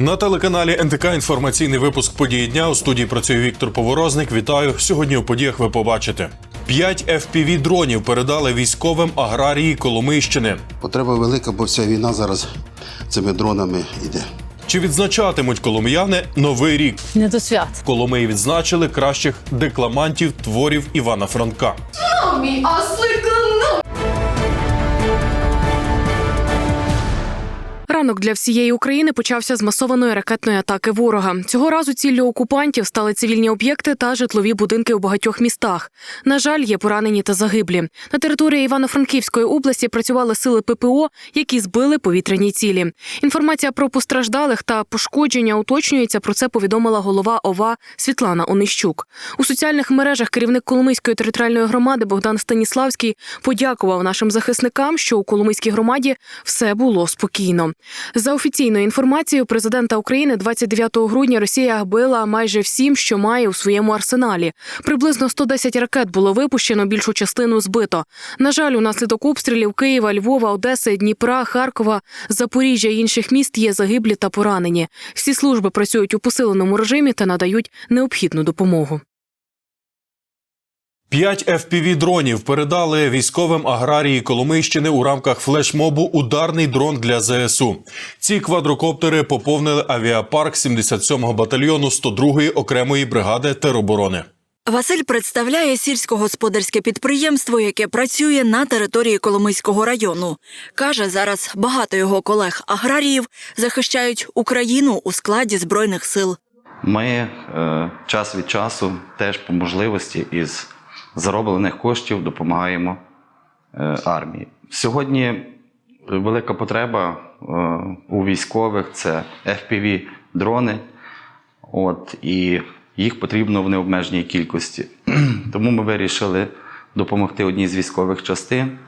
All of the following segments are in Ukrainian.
На телеканалі НТК інформаційний випуск події дня у студії працює Віктор Поворозник. Вітаю. Сьогодні у подіях ви побачите. П'ять fpv дронів передали військовим аграрії Коломийщини. Потреба велика, бо вся війна зараз цими дронами йде. Чи відзначатимуть коломияни новий рік? Не до свят. В Коломиї відзначили кращих декламантів творів Івана Франка. Мій ослик Ранок для всієї України почався з масованої ракетної атаки ворога. Цього разу ціллю окупантів стали цивільні об'єкти та житлові будинки у багатьох містах. На жаль, є поранені та загиблі. На території Івано-Франківської області працювали сили ППО, які збили повітряні цілі. Інформація про постраждалих та пошкодження уточнюється. Про це повідомила голова ОВА Світлана Онищук. У соціальних мережах керівник Коломийської територіальної громади Богдан Станіславський подякував нашим захисникам, що у Коломийській громаді все було спокійно. За офіційною інформацією президента України, 29 грудня Росія била майже всім, що має у своєму арсеналі. Приблизно 110 ракет було випущено, більшу частину збито. На жаль, унаслідок обстрілів Києва, Львова, Одеси, Дніпра, Харкова, Запоріжжя і інших міст є загиблі та поранені. Всі служби працюють у посиленому режимі та надають необхідну допомогу. П'ять fpv дронів передали військовим аграрії Коломийщини у рамках флешмобу Ударний дрон для ЗСУ. Ці квадрокоптери поповнили авіапарк 77-го батальйону 102-ї окремої бригади тероборони. Василь представляє сільськогосподарське підприємство, яке працює на території Коломийського району. Каже, зараз багато його колег-аграріїв захищають Україну у складі збройних сил. Ми е, час від часу теж по можливості із зароблених коштів допомагаємо е, армії. Сьогодні велика потреба е, у військових це fpv дрони От, і їх потрібно в необмеженій кількості. Тому ми вирішили допомогти одній з військових частин,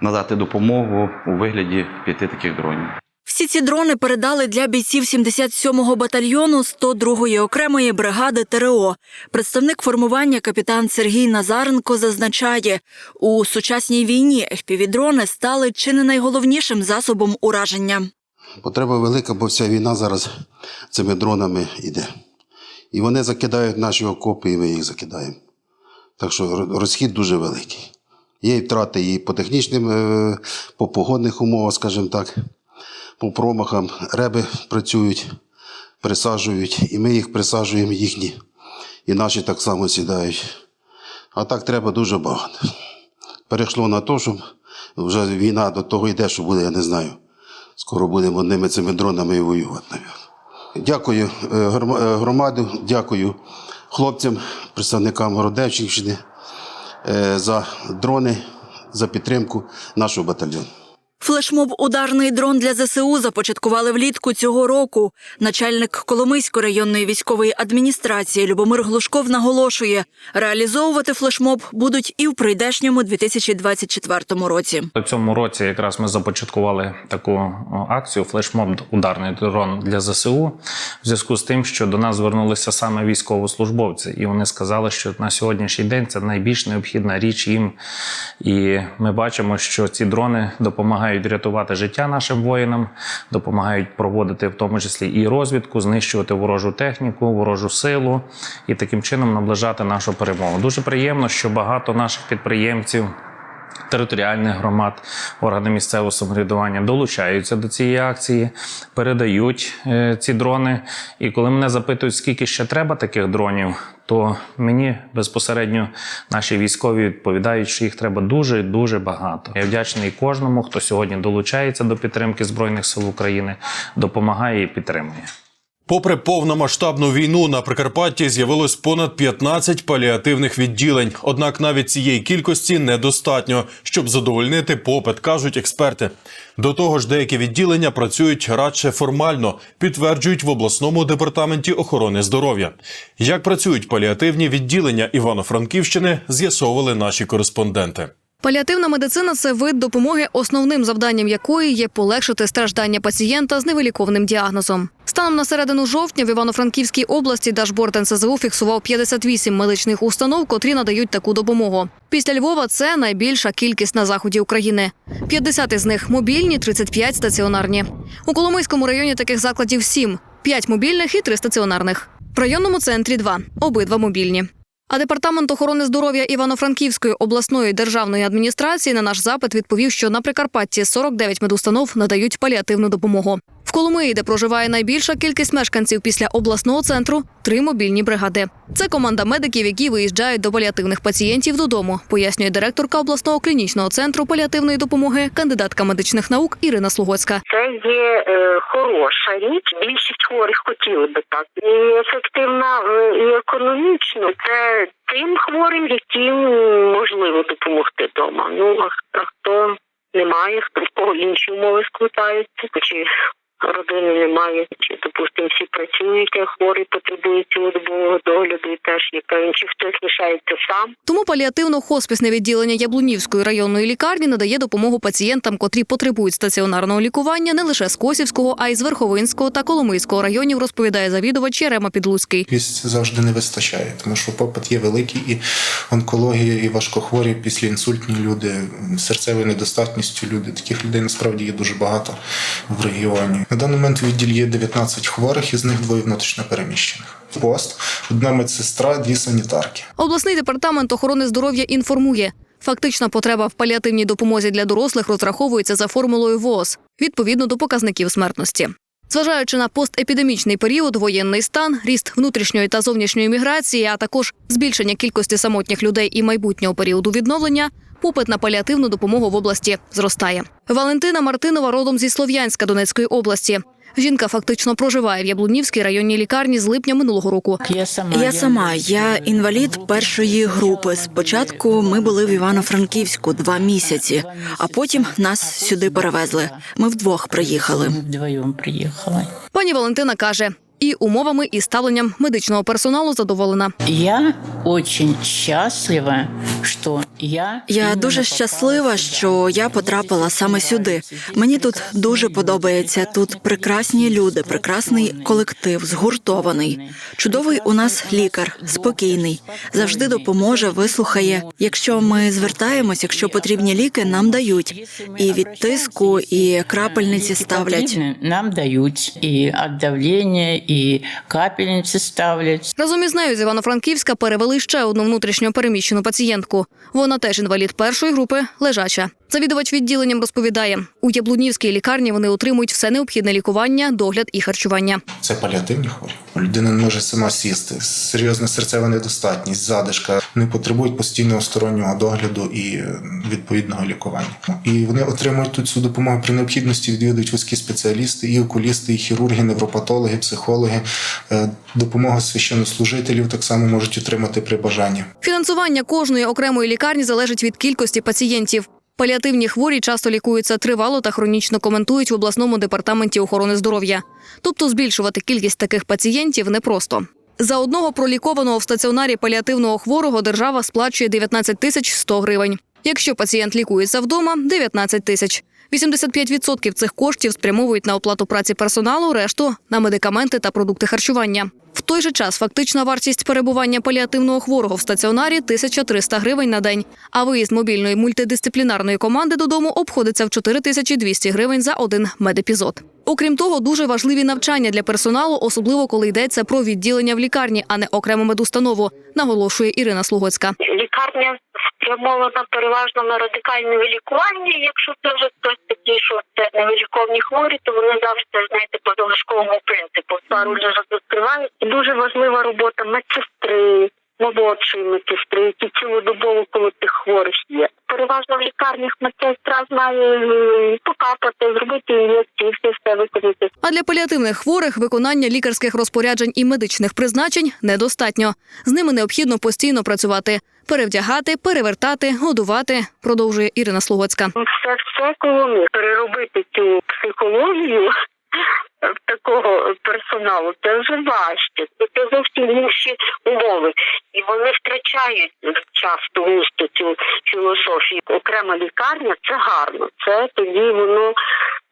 надати допомогу у вигляді п'яти таких дронів. Всі ці дрони передали для бійців 77-го батальйону 102-ї окремої бригади ТРО. Представник формування капітан Сергій Назаренко зазначає, у сучасній війні FPV-дрони стали чи не найголовнішим засобом ураження. Потреба велика, бо вся війна зараз цими дронами йде. І вони закидають наші окопи, і ми їх закидаємо. Так що розхід дуже великий. Є і втрати і по технічним, е, по погодних умовах, скажімо так, по промахам. Реби працюють, присаджують, і ми їх присаджуємо їхні. І наші так само сідають. А так треба дуже багато. Перейшло на те, щоб вже війна до того йде, що буде, я не знаю. Скоро будемо одними цими дронами і воювати, навіть. Дякую е, е, громаду, дякую хлопцям, представникам Городевщини е, за дрони, за підтримку нашого батальйону. Флешмоб Ударний дрон для ЗСУ започаткували влітку цього року. Начальник Коломийської районної військової адміністрації Любомир Глушков наголошує, реалізовувати флешмоб будуть і в прийдешньому 2024 році. У цьому році якраз ми започаткували таку акцію флешмоб ударний дрон для ЗСУ в зв'язку з тим, що до нас звернулися саме військовослужбовці, і вони сказали, що на сьогоднішній день це найбільш необхідна річ їм. І ми бачимо, що ці дрони допомагають рятувати життя нашим воїнам, допомагають проводити в тому числі і розвідку, знищувати ворожу техніку, ворожу силу і таким чином наближати нашу перемогу. Дуже приємно, що багато наших підприємців територіальних громад, органи місцевого самоврядування долучаються до цієї акції, передають е, ці дрони. І коли мене запитують, скільки ще треба таких дронів, то мені безпосередньо наші військові відповідають, що їх треба дуже дуже багато. Я вдячний кожному, хто сьогодні долучається до підтримки збройних сил України, допомагає і підтримує. Попри повномасштабну війну на Прикарпатті з'явилось понад 15 паліативних відділень. Однак навіть цієї кількості недостатньо, щоб задовольнити попит, кажуть експерти. До того ж, деякі відділення працюють радше формально, підтверджують в обласному департаменті охорони здоров'я. Як працюють паліативні відділення Івано-Франківщини, з'ясовували наші кореспонденти. Паліативна медицина це вид допомоги, основним завданням якої є полегшити страждання пацієнта з невиліковним діагнозом. Станом на середину жовтня в Івано-Франківській області дашборд НСЗУ фіксував 58 медичних установ, котрі надають таку допомогу. Після Львова це найбільша кількість на заході України. 50 із них мобільні, 35 стаціонарні. У Коломийському районі таких закладів 7 – 5 мобільних і 3 стаціонарних. В районному центрі 2 – обидва мобільні. А департамент охорони здоров'я Івано-Франківської обласної державної адміністрації на наш запит відповів, що на Прикарпатті 49 медустанов надають паліативну допомогу. В Коломиї, де проживає найбільша кількість мешканців після обласного центру, три мобільні бригади. Це команда медиків, які виїжджають до паліативних пацієнтів додому, пояснює директорка обласного клінічного центру паліативної допомоги, кандидатка медичних наук Ірина Слугоцька. Це є е, хороша річ. Більшість хворих хотіли би так. І ефективна е, і економічно це тим хворим, яким можливо допомогти вдома. Ну а, хто не має, хто в кого інші умови складаються, чи родини немає, чи допустимо всі працюють, а хворий потребує цілодобового догляду, і теж яка чи хтось лишається сам. Тому паліативно-хоспісне відділення Яблунівської районної лікарні надає допомогу пацієнтам, котрі потребують стаціонарного лікування не лише з Косівського, а й з Верховинського та Коломийського районів, розповідає завідувач Ярема Підлуцький. Місць завжди не вистачає, тому що попит є великий, і онкологія, і важкохворі, післяінсультні люди, серцевою недостатністю люди. Таких людей насправді є дуже багато в регіоні. На даний момент в відділі є 19 хворих, із них двоє внутрішньопереміщених. Пост, одна медсестра, дві санітарки. Обласний департамент охорони здоров'я інформує. Фактична потреба в паліативній допомозі для дорослих розраховується за формулою ВООЗ відповідно до показників смертності. Зважаючи на постепідемічний період, воєнний стан, ріст внутрішньої та зовнішньої міграції, а також збільшення кількості самотніх людей і майбутнього періоду відновлення, попит на паліативну допомогу в області зростає. Валентина Мартинова родом зі Слов'янська Донецької області. Жінка фактично проживає в Яблунівській районній лікарні з липня минулого року. Я сама. Я сама, я інвалід першої групи. Спочатку ми були в Івано-Франківську два місяці, а потім нас сюди перевезли. Ми вдвох приїхали. Пані Валентина каже, і умовами, і ставленням медичного персоналу задоволена. Я очень щаслива, що я Я дуже щаслива, що я потрапила саме сюди. Мені тут дуже подобається. Тут прекрасні люди, прекрасний колектив, згуртований. Чудовий у нас лікар, спокійний, завжди допоможе, вислухає. Якщо ми звертаємось, якщо потрібні ліки, нам дають і від тиску, і крапельниці ставлять. Нам дають і від давлення, і капельниці ставлять. Разом із нею з Івано-Франківська перевели ще одну внутрішньо переміщену пацієнтку. Вона теж інвалід першої групи, лежача. Завідувач відділенням розповідає, у Яблунівській лікарні вони отримують все необхідне лікування, догляд і харчування. Це паліативні хворі. Людина не може сама сісти, серйозна серцева недостатність, задишка. Вони потребують постійного стороннього догляду і е, відповідного лікування. І вони отримують тут цю допомогу при необхідності. Відвідують вузькі спеціалісти, і окулісти, і хірурги, невропатологи, психологи. Е, Допомога священнослужителів так само можуть отримати при бажанні. Фінансування кожної окремої лікарні залежить від кількості пацієнтів. Паліативні хворі часто лікуються тривало та хронічно коментують в обласному департаменті охорони здоров'я. Тобто збільшувати кількість таких пацієнтів непросто. За одного пролікованого в стаціонарі паліативного хворого держава сплачує 19 тисяч 100 гривень. Якщо пацієнт лікується вдома 19 тисяч. 85% цих коштів спрямовують на оплату праці персоналу, решту на медикаменти та продукти харчування. В той же час фактична вартість перебування паліативного хворого в стаціонарі 1300 гривень на день, а виїзд мобільної мультидисциплінарної команди додому обходиться в 4200 гривень за один медепізод. Окрім того, дуже важливі навчання для персоналу, особливо коли йдеться про відділення в лікарні, а не окрему медустанову, наголошує Ірина Слугоцька. лікарня спрямована переважно на радикальне лікування. Якщо це вже хтось такий, що це невиліковні хворі, то вони завжди знаєте по залишковому принципу. Пару лежать відкривають. І дуже важлива робота медсестри. Молодшої медсестри, які цілодобово коли тих хворих є. Переважно в лікарнях медсестра знає покапати, зробити ін'єкції, все все виконати. А для паліативних хворих виконання лікарських розпоряджень і медичних призначень недостатньо. З ними необхідно постійно працювати, перевдягати, перевертати, годувати, продовжує Ірина Слугоцька. все все коло переробити цю психологію е, такого персоналу це вже важче. Це зовсім інші умови. І вони втрачають часто густо цю філософію. Окрема лікарня це гарно. Це тоді воно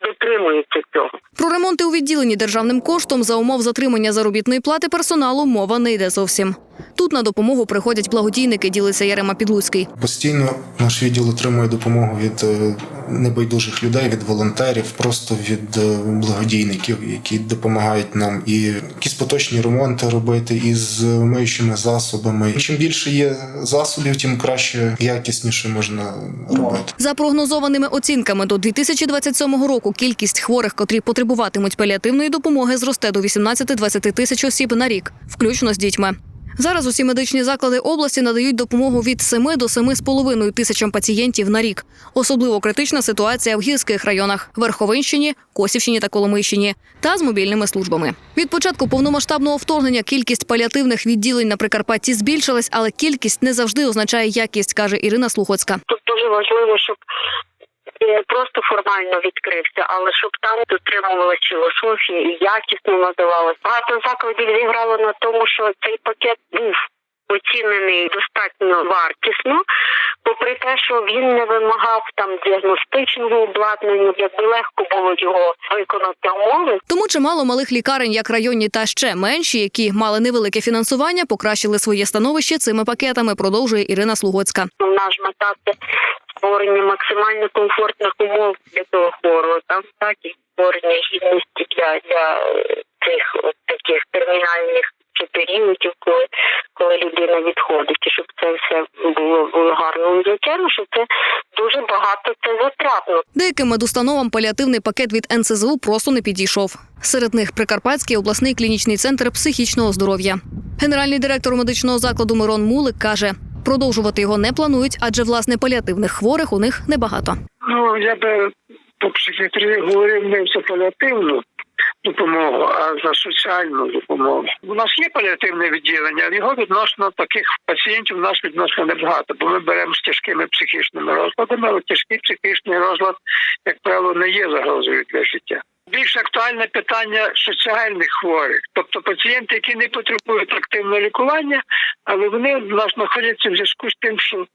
дотримується цього. Про ремонти у відділенні державним коштом за умов затримання заробітної плати персоналу мова не йде зовсім. Тут на допомогу приходять благодійники, ділиться Ярема Підлуцький. Постійно наш відділ отримує допомогу від е, небайдужих людей, від волонтерів, просто від е, благодійників, які допомагають нам і якісь поточні ремонти робити із миючими засобами. Чим більше є засобів, тим краще якісніше можна робити. За прогнозованими оцінками, до 2027 року кількість хворих, котрі потребуватимуть паліативної допомоги, зросте до 18-20 тисяч осіб на рік, включно з дітьми. Зараз усі медичні заклади області надають допомогу від 7 до 7,5 тисячам пацієнтів на рік. Особливо критична ситуація в гірських районах Верховинщині, Косівщині та Коломийщині та з мобільними службами. Від початку повномасштабного вторгнення кількість паліативних відділень на Прикарпатті збільшилась, але кількість не завжди означає якість, каже Ірина Слухоцька. Тут дуже важливо, щоб просто формально відкрився, але щоб там дотримувалась філософія і якісно надавалась. Багато закладів зіграло на тому, що цей пакет був оцінений достатньо вартісно, попри те, що він не вимагав там діагностичного обладнання, якби легко було його виконати умови. Тому чимало малих лікарень, як районні та ще менші, які мали невелике фінансування, покращили своє становище цими пакетами. Продовжує Ірина Слугоцька. Наш мета створення максимально комфортних умов для того хворого, там так і створення гідності для, для е, цих от таких термінальних періодів, коли, коли людина відходить, і щоб це все було, було гарно. Звичайно, що це дуже багато це затратно. Деяким медустановам паліативний пакет від НСЗУ просто не підійшов. Серед них Прикарпатський обласний клінічний центр психічного здоров'я. Генеральний директор медичного закладу Мирон Мулик каже, продовжувати його не планують, адже власне паліативних хворих у них небагато. Ну, я би по психіатрії говорив не за паліативну допомогу, а за соціальну допомогу. У нас є паліативне відділення, його відносно таких пацієнтів у нас відносно небагато, бо ми беремо з тяжкими психічними розладами, але тяжкий психічний розлад, як правило, не є загрозою для життя. Більш актуальне питання соціальних хворих, тобто пацієнти, які не потребують активного лікування, але вони в нас знаходяться в зв'язку з тим, що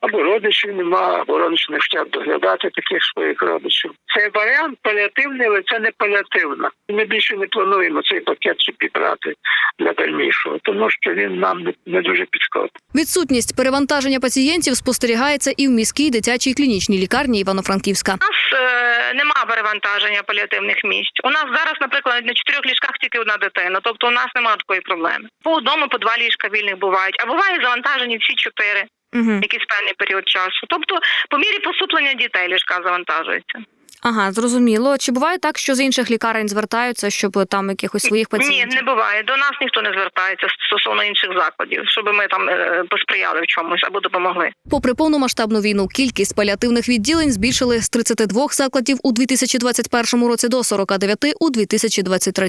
або родичів нема, або родичі не хочуть доглядати таких своїх родичів. Це варіант паліативний, але це не паліативна. Ми більше не плануємо цей пакет собі брати для дальнішого, тому що він нам не, дуже підходить. Відсутність перевантаження пацієнтів спостерігається і в міській дитячій клінічній лікарні Івано-Франківська. У нас е, нема перевантаження паліативних місць. У нас зараз, наприклад, на чотирьох ліжках тільки одна дитина. Тобто у нас немає такої проблеми. По одному, по два ліжка вільних бувають, а буває завантажені всі чотири Угу. якийсь певний період часу. Тобто, по мірі поступлення дітей ліжка завантажуються. Ага, зрозуміло. Чи буває так, що з інших лікарень звертаються, щоб там якихось своїх Ні, пацієнтів? не буває. До нас ніхто не звертається стосовно інших закладів, щоб ми там е, посприяли в чомусь або допомогли. Попри повномасштабну війну, кількість паліативних відділень збільшили з 32 закладів у 2021 році до 49 у 2023.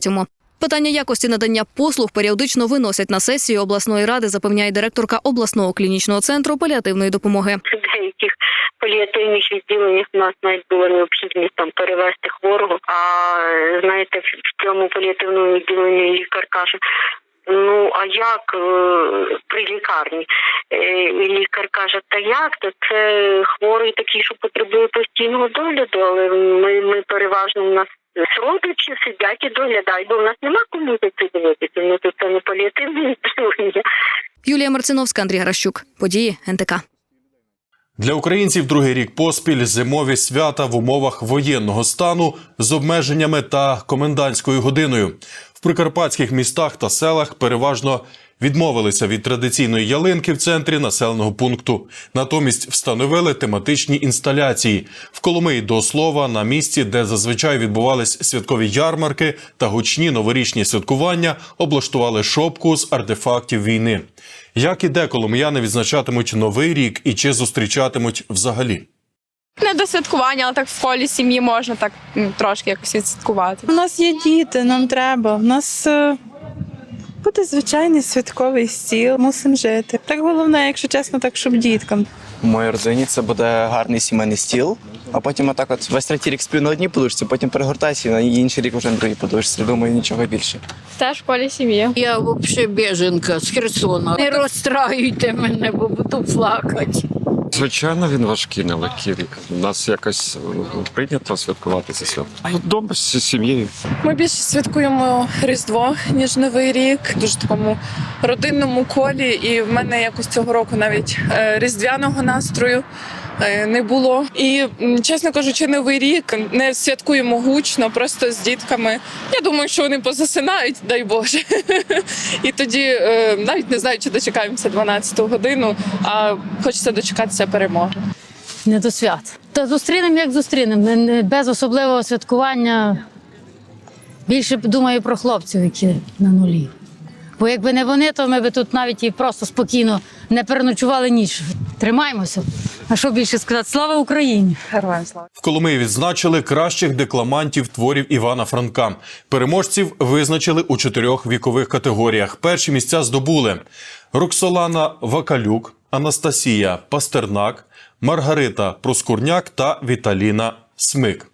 Питання якості надання послуг періодично виносять на сесію обласної ради, запевняє директорка обласного клінічного центру паліативної допомоги. Деяких паліативних відділеннях у нас навіть була необхідність там перевести хворого. А знаєте, в цьому паліативному відділенні лікар каже. Ну а як е, при лікарні? Е, І лікар каже, та як то це хворий такий, що потребує постійного догляду, але ми, ми переважно в нас родичі сидять і доглядають, бо в нас нема кому за це дивитися. Ну то це не паліативне відділення. Юлія Марциновська, Андрій Гращук. Події НТК. Для українців другий рік поспіль зимові свята в умовах воєнного стану з обмеженнями та комендантською годиною. В прикарпатських містах та селах переважно відмовилися від традиційної ялинки в центрі населеного пункту. Натомість встановили тематичні інсталяції в Коломиї до слова на місці, де зазвичай відбувались святкові ярмарки та гучні новорічні святкування, облаштували шопку з артефактів війни. Як і де коломияни відзначатимуть новий рік і чи зустрічатимуть взагалі? Не до святкування, але так в колі сім'ї можна так трошки якось відсвяткувати. У нас є діти, нам треба. У нас е, Буде звичайний святковий стіл, мусимо жити. Так головне, якщо чесно, так щоб діткам. У моїй родині це буде гарний сімейний стіл, а потім отак от весь третій рік сплю на одній подушці, потім перегортаюся і на інший рік вже на другій подушці. Думаю, нічого більше. Теж в школі сім'ї. Я взагалі біженка з Херсона. Не розстраюйте мене, бо буду плакати. Звичайно, він важкий нелегкий рік. У нас якось ну, прийнято святкувати це свято. Вдома з сім'єю. Ми більше святкуємо Різдво, ніж Новий рік. Дуже такому родинному колі. І в мене якось цього року навіть е, різдвяного настрою. Е, Не було і чесно кажучи, новий рік не святкуємо гучно, просто з дітками. Я думаю, що вони позасинають, дай Боже. І тоді е, навіть не знаю, чи дочекаємося 12 годину, а хочеться дочекатися перемоги. Не до свят. Та зустрінемо, як зустрінемо. Не- не- Без особливого святкування. Більше думаю про хлопців, які на нулі. Бо якби не вони, то ми б тут навіть і просто спокійно не переночували ніч. Тримаємося. А що більше сказати? Слава Україні! Героям слава! В Коломиї відзначили кращих декламантів творів Івана Франка. Переможців визначили у чотирьох вікових категоріях. Перші місця здобули Роксолана Вакалюк, Анастасія Пастернак, Маргарита Проскурняк та Віталіна Смик.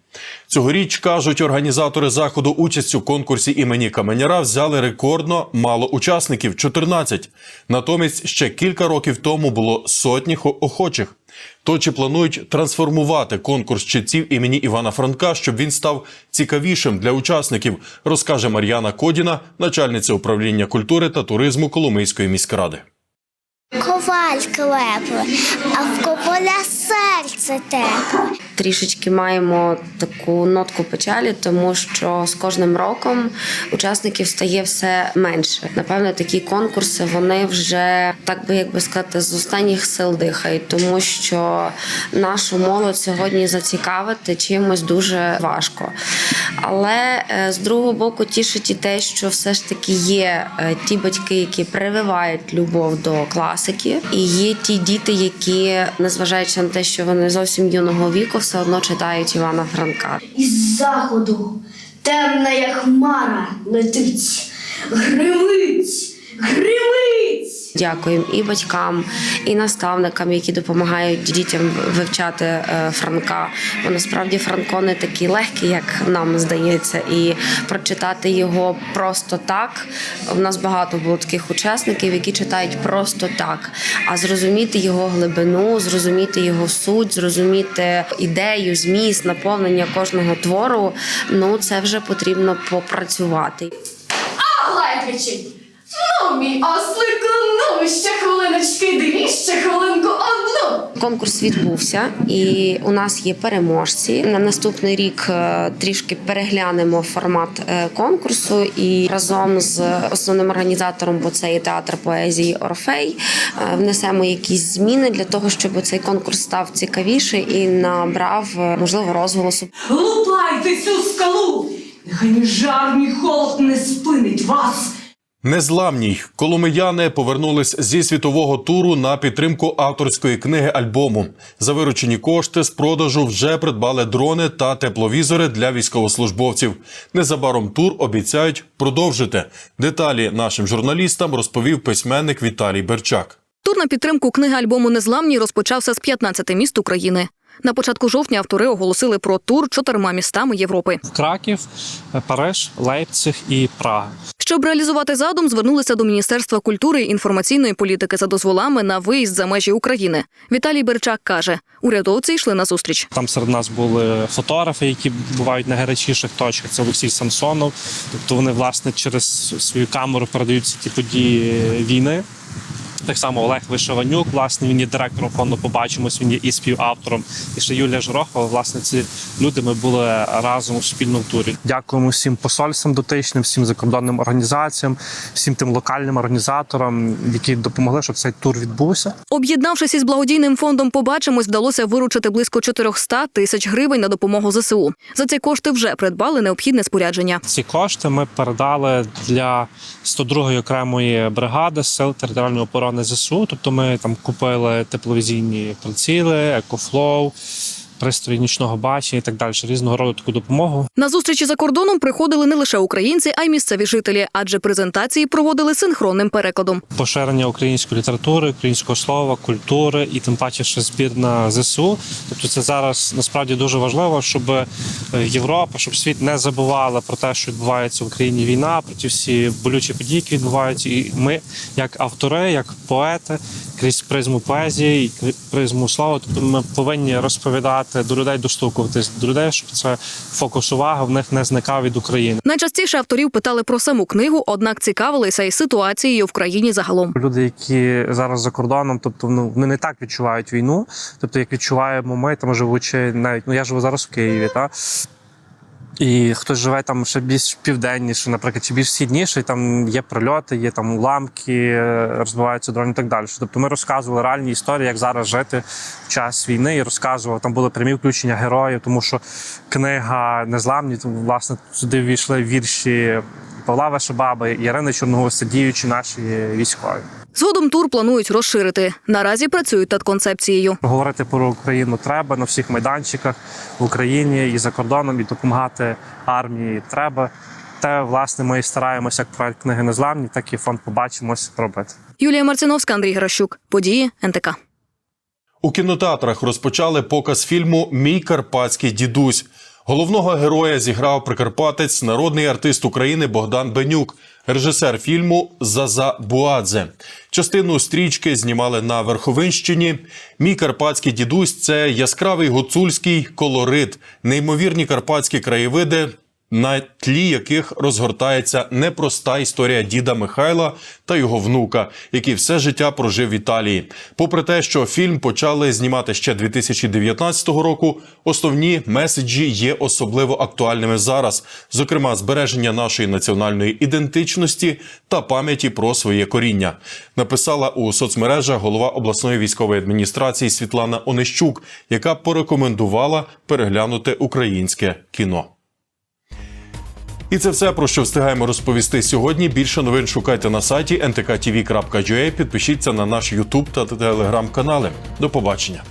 Цьогоріч кажуть організатори заходу участь у конкурсі імені Каменяра взяли рекордно мало учасників 14. Натомість ще кілька років тому було сотні охочих. То чи планують трансформувати конкурс читців імені Івана Франка, щоб він став цікавішим для учасників, розкаже Мар'яна Кодіна, начальниця управління культури та туризму Коломийської міськради. Коваль клепли, а в кополя серце тепле. Трішечки маємо таку нотку печалі, тому що з кожним роком учасників стає все менше. Напевно, такі конкурси вони вже так би як би сказати з останніх сил дихають, тому що нашу молодь сьогодні зацікавити чимось дуже важко. Але е, з другого боку тішить і те, що все ж таки є е, ті батьки, які прививають любов до класики, і є ті діти, які, незважаючи на те, що вони зовсім юного віку, все одно читають Івана Франка. Із заходу темна, як хмара, летить, гримить, гримить. Дякуємо і батькам, і наставникам, які допомагають дітям вивчати е, Франка. Бо насправді Франко не такий легкий, як нам здається, і прочитати його просто так. У нас багато було таких учасників, які читають просто так. А зрозуміти його глибину, зрозуміти його суть, зрозуміти ідею, зміст, наповнення кожного твору. Ну це вже потрібно попрацювати. Аглая кричить. Мій ослику, ну, ще хвилиночки, дві, ще хвилинку одну. Конкурс відбувся, і у нас є переможці. На наступний рік е, трішки переглянемо формат е, конкурсу і разом з основним організатором, бо це є театр поезії Орфей, е, внесемо якісь зміни для того, щоб цей конкурс став цікавіший і набрав можливо розголосу. Лупайте цю скалу! Нехай ні жар, ні холод не спинить вас. Незламній коломияни повернулись зі світового туру на підтримку авторської книги альбому. За виручені кошти з продажу вже придбали дрони та тепловізори для військовослужбовців. Незабаром тур обіцяють продовжити. Деталі нашим журналістам розповів письменник Віталій Берчак. Тур на підтримку книги альбому Незламні розпочався з 15 міст України. На початку жовтня автори оголосили про тур чотирма містами Європи. Краків, Париж, Лейпциг і Прага. Щоб реалізувати задум, звернулися до Міністерства культури і інформаційної політики за дозволами на виїзд за межі України. Віталій Берчак каже, урядовці йшли на зустріч. Там серед нас були фотографи, які бувають на гарячіших точках. Це Олексій Самсонов. Тобто вони власне через свою камеру передають ті події війни. Так само Олег Вишиванюк, власне, він є директором фонду Побачимось, він є і співавтором. І ще Юлія Жорохова. Власне, ці люди ми були разом у спільному турі. Дякуємо всім посольствам дотичним, всім закордонним організаціям, всім тим локальним організаторам, які допомогли, щоб цей тур відбувся. Об'єднавшись із благодійним фондом Побачимось, вдалося виручити близько 400 тисяч гривень на допомогу ЗСУ. За ці кошти вже придбали необхідне спорядження. Ці кошти ми передали для 102-ї окремої бригади сил територіальної оборони ЗСУ. Тобто ми там купили тепловізійні приціли, екофлоу, пристрої нічного бачення і так далі, різного роду таку допомогу. На зустрічі за кордоном приходили не лише українці, а й місцеві жителі, адже презентації проводили синхронним перекладом. Поширення української літератури, українського слова, культури і тим паче, що збір на ЗСУ. Тобто це зараз насправді дуже важливо, щоб е, Європа, щоб світ не забувала про те, що відбувається в Україні війна, про ті всі болючі події, які відбуваються. І ми, як автори, як поети, крізь призму поезії крізь призму слова, тобто ми повинні розповідати до людей, достукуватись до людей, щоб це фокус уваги в них не зникав від України. Найчастіше авторів питали про саму книгу, однак цікавилися і ситуацією в країні загалом. Люди, які зараз за кордоном, тобто ну вони не так відчувають війну. Тобто, як відчуваємо ми, там живучи навіть ну я живу зараз в Києві, та і хтось живе там ще більш південніше, наприклад, чи більш східніше, і там є прильоти, є там уламки, е, розбиваються дрони і так далі. Тобто ми розказували реальні історії, як зараз жити в час війни, і розказував. Там були прямі включення героїв, тому що книга Незламні, власне, сюди ввійшли вірші Павла Вишебаби, Ірини Чорногуса, діючі наші військові. Згодом тур планують розширити. Наразі працюють над концепцією. Говорити про Україну треба на всіх майданчиках в Україні і за кордоном, і допомагати армії треба. Те, власне, ми і стараємося як проект книги незламні, так і фонд побачимось робити. Юлія Марциновська, Андрій Гращук. Події НТК. У кінотеатрах розпочали показ фільму Мій карпатський дідусь. Головного героя зіграв прикарпатець, народний артист України Богдан Бенюк, режисер фільму Заза Буадзе. Частину стрічки знімали на Верховинщині. Мій карпатський дідусь це яскравий гуцульський колорит, неймовірні карпатські краєвиди, на тлі яких розгортається непроста історія діда Михайла та його внука, який все життя прожив в Італії. Попри те, що фільм почали знімати ще 2019 року, основні меседжі є особливо актуальними зараз, зокрема, збереження нашої національної ідентичності та пам'яті про своє коріння. Написала у соцмережах голова обласної військової адміністрації Світлана Онищук, яка порекомендувала переглянути українське кіно. І це все про що встигаємо розповісти сьогодні. Більше новин шукайте на сайті ntktv.ua, Підпишіться на наш Ютуб та телеграм канали. До побачення.